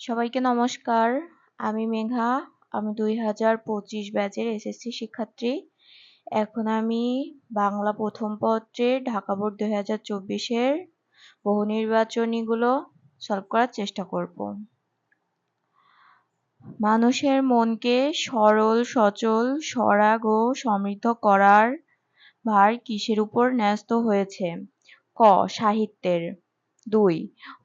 সবাইকে নমস্কার। আমি মেঘা। আমি দুই হাজার পঁচিশ ব্যাচের এসএসসি শিক্ষার্থী। এখন আমি বাংলা প্রথম পত্রের ঢাকা বোর্ড দুই হাজার চব্বিশের বহু নির্বাচনীগুলো সলভ করার চেষ্টা করব। মানুষের মনকে সরল, সচল, সরাগ ও সমৃদ্ধ করার ভার কিসের উপর ন্যস্ত হয়েছে? ক, সাহিত্যের। দুই,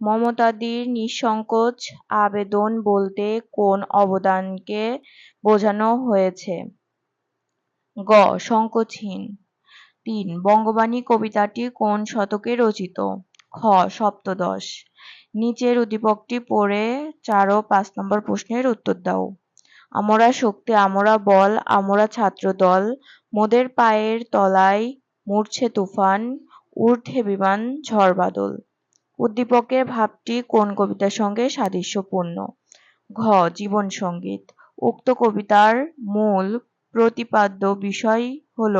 মমতাদির নিঃসংকোচ আবেদন বলতে কোন অবদানকে বোঝানো হয়েছে? গ, সংকোচহীন। তিন, বঙ্গবাণী কবিতাটি কোন শতকে রচিত? খ, সপ্তদশ। নিচের উদ্দীপকটি পড়ে চার ও পাঁচ নম্বর প্রশ্নের উত্তর দাও। আমরা শক্তি, আমরা বল, আমরা ছাত্র দল মোদের পায়ের তলায় মূর্ছে তুফান ঊর্ধ্বে বিমান, ঝড় বাদল। উদ্দীপকের ভাবটি কোন কবিতার সঙ্গে সাদৃশ্যপূর্ণ? ঘ, জীবন সংগীত। উক্ত কবিতার মূল প্রতিপাদ্য বিষয় হল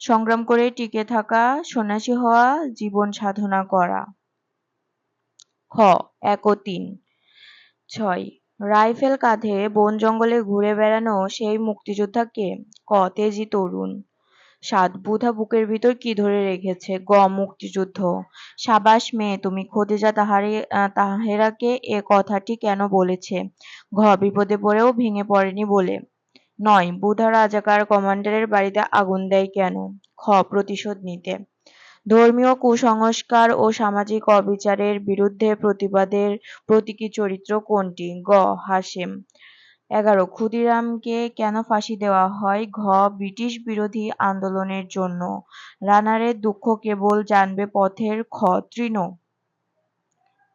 সংগ্রাম করে টিকে থাকা, সন্ন্যাসী হওয়া, জীবন সাধনা করা। খ এক ও তিন। ছয়, রাইফেল কাঁধে বন জঙ্গলে ঘুরে বেড়ানো সেই মুক্তিযোদ্ধাকে ক, তেজি তরুণ। সাত বুধা বুকের ভিতর কি ধরে রেখেছে? গ, মুক্তিযুদ্ধ। সাবাস মেয়ে, তুমি খোদেজা তাহারে তাহেরাকে এ কথাটি কেন বলেছে? ঘ, বিপদে পড়েও ভেঙে পড়েনি বলে। নয়, বুধা রাজাকার কমান্ডারের বাড়িতে আগুন দেয় কেন? খ, প্রতিশোধ নিতে। ধর্মীয় কুসংস্কার ও সামাজিক অবিচারের বিরুদ্ধে প্রতিবাদের প্রতীকী চরিত্র কোনটি? গ হাসেম এগারো, ক্ষুদিরামকে কেন ফাঁসি দেওয়া হয়? ঘ, ব্রিটিশ বিরোধী আন্দোলনের জন্য। রানারের দুঃখ কেবল জানবে পথের খ, তৃণ।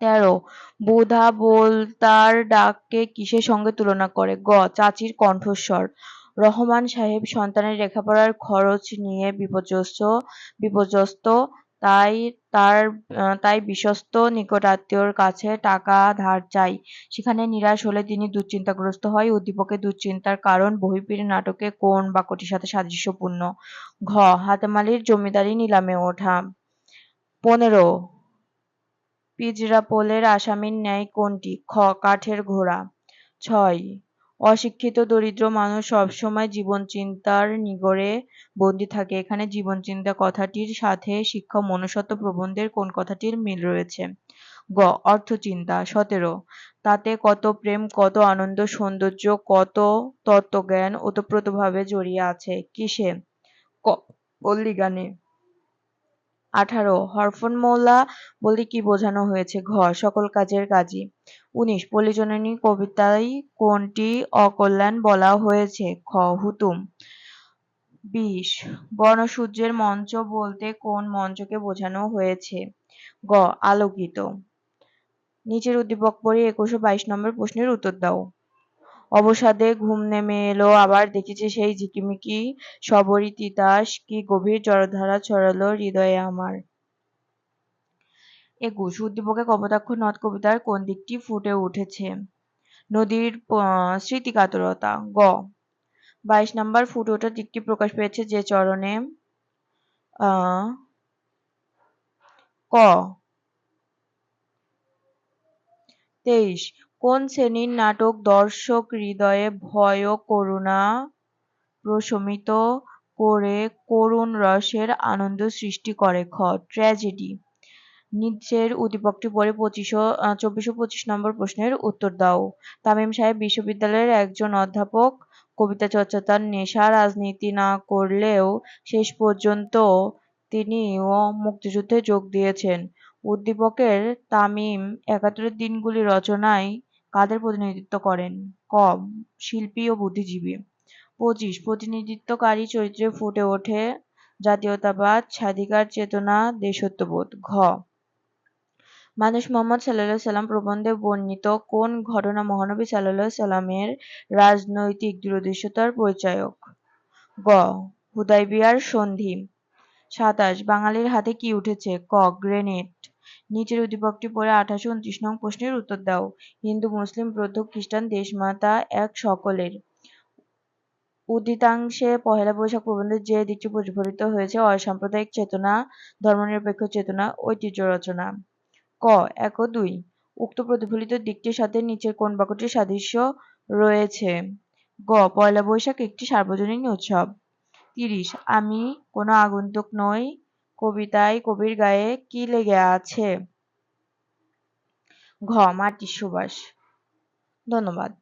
তেরো, বুধা তার ডাককে কিসের সঙ্গে তুলনা করে? গ, চাচির কণ্ঠস্বর। রহমান সাহেব সন্তানের লেখাপড়ার খরচ নিয়ে বিপর্যস্ত বিপর্যস্ত তাই তার তাই বিশ্বস্ত নিকটাত্মীয়র কাছে টাকা ধার চাই। সেখানে নিরাশ হলে তিনি দুশ্চিন্তাগ্রস্ত হয়। উদ্দীপকে দুশ্চিন্তার কারণ বহিপীর নাটকে কোন বাক্যটির সাথে সাদৃশ্যপূর্ণ? ঘ. হাতেমালির জমিদারি নিলামে ওঠা। পনেরো. পিজরাপোলের আসামির ন্যায় কোনটি? খ. কাঠের ঘোড়া। ছয়. অশিক্ষিত, দরিদ্র মানুষ সবসময় জীবন চিন্তার নিগড়ে বন্দি থাকে। এখানে জীবন চিন্তা কথাটির সাথে শিক্ষা মনুষ্যত্ব প্রবন্ধের কোন কথাটির মিল রয়েছে? গ, অর্থচিন্তা, সতেরো, তাতে কত প্রেম, কত আনন্দ, সৌন্দর্য, কত তত্ত্বজ্ঞান ওতপ্রোতভাবে জড়িয়ে আছে? কিসে? ক পল্লী আঠারো, হরফন মৌলা বলে কি বোঝানো হয়েছে? ঘ, সকল কাজের কাজী উনিশ পল্লীজননী কবিতায় কোনটি অকল্যাণ বলা হয়েছে? খ, হুতুম। বিশ, বর্ণসূর্যের মঞ্চ বলতে কোন মঞ্চকে বোঝানো হয়েছে? গ, আলোকিত। নিচের উদ্দীপক পড়ে একুশ বাইশ নম্বর প্রশ্নের উত্তর দাও। অবসাদে ঘুম নেমে এলো। আবার দেখেছে সেই ঝিকিমিকি সবরী তিতাস কি গভীর জলধারা ছড়ালো হৃদয়ে আমার। একুশ উদ্দীপকে কপোতাক্ষ নদ কবিতার কোন দিকটি ফুটে উঠেছে? নদীর স্মৃতিকাতরতা, গ। বাইশ নাম্বার ফুটে ওঠা দিকটি প্রকাশ পেয়েছে যে চরণে ক। তেইশ কোন শ্রেণির নাটক দর্শক হৃদয়ে ভয় ও করুণা প্রশমিত করে করুণ রসের আনন্দ সৃষ্টি করে? খ, ট্র্যাজেডি। নিচের উদ্দীপকটি পড়ে পঁচিশশো চব্বিশশো পঁচিশ নম্বর প্রশ্নের উত্তর দাও। তামিম সাহেব বিশ্ববিদ্যালয়ের একজন অধ্যাপক, কবিতা চর্চা তার নেশা রাজনীতি না করলেও শেষ পর্যন্ত তিনি ও মুক্তিযুদ্ধে যোগ দিয়েছেন। উদ্দীপকের তামিম একাত্তরের দিনগুলি রচনায় কাদের প্রতিনিধিত্ব করেন? ক শিল্পী ও বুদ্ধিজীবী। পঁচিশ, প্রতিনিধিত্বকারী চরিত্রে ফুটে ওঠে জাতীয়তাবাদ, স্বাধিকার, চেতনা, দেশত্ববোধ। ঘ, মানুষ মোহাম্মদ সাল্লাহ সাল্লাম প্রবন্ধে বর্ণিত কোন ঘটনা মহানবী সাল্লাহ সাল্লামের রাজনৈতিক দূরদৃশ্যতার পরিচায়ক? গ, হুদাইবিয়ার সন্ধি। সাতাশ, বাঙালির হাতে কি উঠেছে? ক, গ্রেনেড। নিচের উদ্দীপকটি পড়ে আঠাশো উনত্রিশ নং প্রশ্নের উত্তর দাও। হিন্দু, মুসলিম, বৌদ্ধ, খ্রিস্টান, দেশমাতা এক সকলের। উদ্দিতাংশে পহেলা বৈশাখ প্রবন্ধের যে দিকটি প্রতিফলিত হয়েছে, অসাম্প্রদায়িক চেতনা, ধর্মনিরপেক্ষ চেতনা, ঐতিহ্য রচনা। ক, এক ও দুই। উক্ত প্রতিফলিত দিকটির সাথে নিচের কোন বাক্যটির সাদৃশ্য রয়েছে? গ পয়লা বৈশাখ একটি সার্বজনীন উৎসব। তিরিশ, আমি কোনো আগন্তুক নই কবিতায় কবির গায়ে কি লেগে আছে? ঘ মাটির সুবাস ধন্যবাদ।